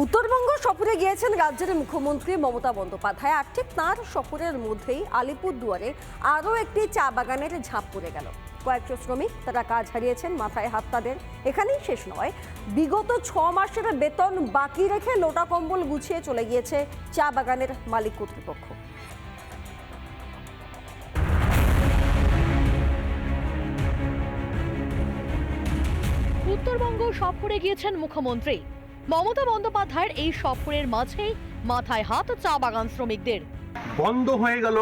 উত্তরবঙ্গ সফরে গিয়েছেন রাজ্যের মুখ্যমন্ত্রী মমতা বন্দ্যোপাধ্যায় আর ঠিক তাঁর সফরের মধ্যেই আলিপুরদুয়ারে আরও একটি চা বাগানের ঝাঁপ পড়ে গেল। কয়েকশো শ্রমিক তারা কাজ হারিয়েছেন, মাথায় হাত তাদের। এখানেই শেষ নয়। বিগত ছ মাসের বেতন বাকি রেখে লোটা কম্বল গুছিয়ে চলে গিয়েছে চা বাগানের মালিক কর্তৃপক্ষ। উত্তরবঙ্গ সফরে গিয়েছেন মুখ্যমন্ত্রী। মমতা বন্দ্যোপাধ্যায়ের এই সফরের মাঝেই মাথায় হাত চা বাগান শ্রমিকদের। বন্ধ হয়ে গেল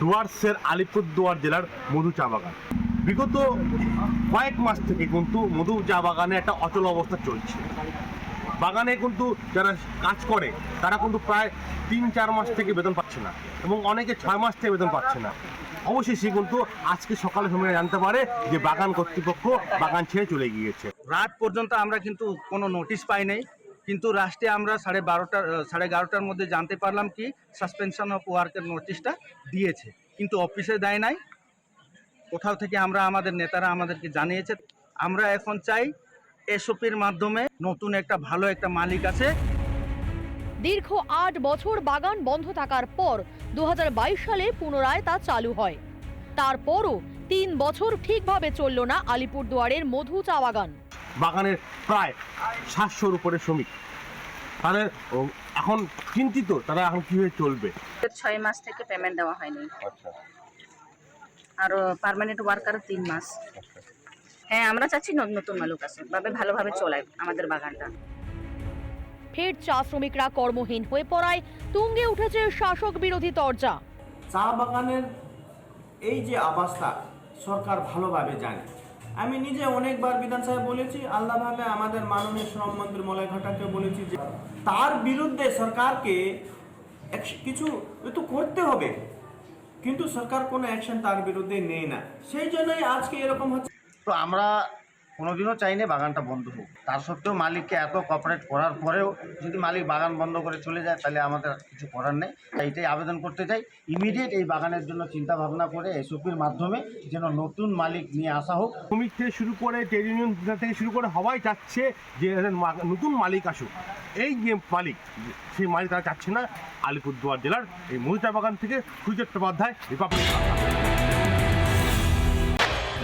ডুয়ার্সের আলিপুরদুয়ার জেলার মধু চা বাগান। বিগত কয়েক মাস থেকে কিন্তু মধু চা বাগানে একটা অচল অবস্থা চলছে। বাগানে কিন্তু যারা কাজ করে, তারা কিন্তু প্রায় তিন চার মাস থেকে বেতন পাচ্ছে না এবং অনেকে ছয় মাস থেকে বেতন পাচ্ছে না। অবশেষে কিন্তু আজকে সকালে সময় জানতে পারে যে বাগান কর্তৃপক্ষ বাগান ছেড়ে চলে গিয়েছে। রাত পর্যন্ত আমরা কিন্তু কোনো নোটিশ পাই নাই। কিন্তু রাষ্ট্রে আমরা সাড়ে বারোটার সাড়ে এগারোটার মধ্যে জানতে পারলাম কি সাসপেনশন অফ ওয়ার্কের নোটিশটা দিয়েছে। কিন্তু অফিসে দেয় নাই। কোথাও থেকে আমরা, আমাদের নেতারা আমাদেরকে জানিয়েছে। আমরা এখন চাই এসওপির মাধ্যমে নতুন একটা ভালো একটা মালিক আছে। দীর্ঘ আট বছর বাগান বন্ধ থাকার পর দু সালে পুনরায় তা চালু হয়। তারপরও তিন বছর ঠিকভাবে চলল না আলিপুরদুয়ারের মধু চা বাগান। বাগানের প্রায় সাতশোর উপরে শ্রমিক। তাদের এখন চিন্তিত তারা এখন কীভাবে চলবে। ছয় মাস থেকে পেমেন্ট দেওয়া হয়নি। আর পার্মানেন্ট ওয়ার্কার তিন মাস। হ্যাঁ আমরা চাচ্ছি নতুন মালুক আছে ভাবে ভালোভাবে চলায় আমাদের বাগানটা। ফের চা শ্রমিকরা কর্মহীন হয়ে পড়ায় তুঙ্গে উঠেছে শাসক বিরোধী তরজা। চা বাগানের এই যে অবস্থা সরকার ভালোভাবে জানে। আমি নিজে অনেকবার বিধানসভায় বলেছি আল্লাহভাবে আমাদের মাননীয় শ্রমমন্ত্রী মলয় ঘটককে বলেছি যে তার বিরুদ্ধে সরকারকে কিছু তো করতে হবে। কিন্তু সরকার কোনো অ্যাকশন তার বিরুদ্ধে নেই না। সেই জন্যই আজকে এরকম হচ্ছে। তো আমরা কোনোদিনও চাই না বাগানটা বন্ধ হোক। তার সত্ত্বেও মালিককে এত কপারেট করার পরেও যদি মালিক বাগান বন্ধ করে চলে যায়, তাহলে আমাদের কিছু করার নেই। তাই এটাই আবেদন করতে চাই। ইমিডিয়েট এই বাগানের জন্য চিন্তা ভাবনা করে এসওপির মাধ্যমে যেন নতুন মালিক নিয়ে আসা হোক। শ্রমিক থেকে শুরু করে ট্রেড ইউনিয়ন থেকে শুরু করে সবাই চাচ্ছে যে নতুন মালিক আসুক। এই যে মালিক, সেই মালিক তারা চাচ্ছে না। আলিপুরদুয়ার জেলার এই মধুচা বাগান থেকে সূর্য চট্টোপাধ্যায় রিপাবলিক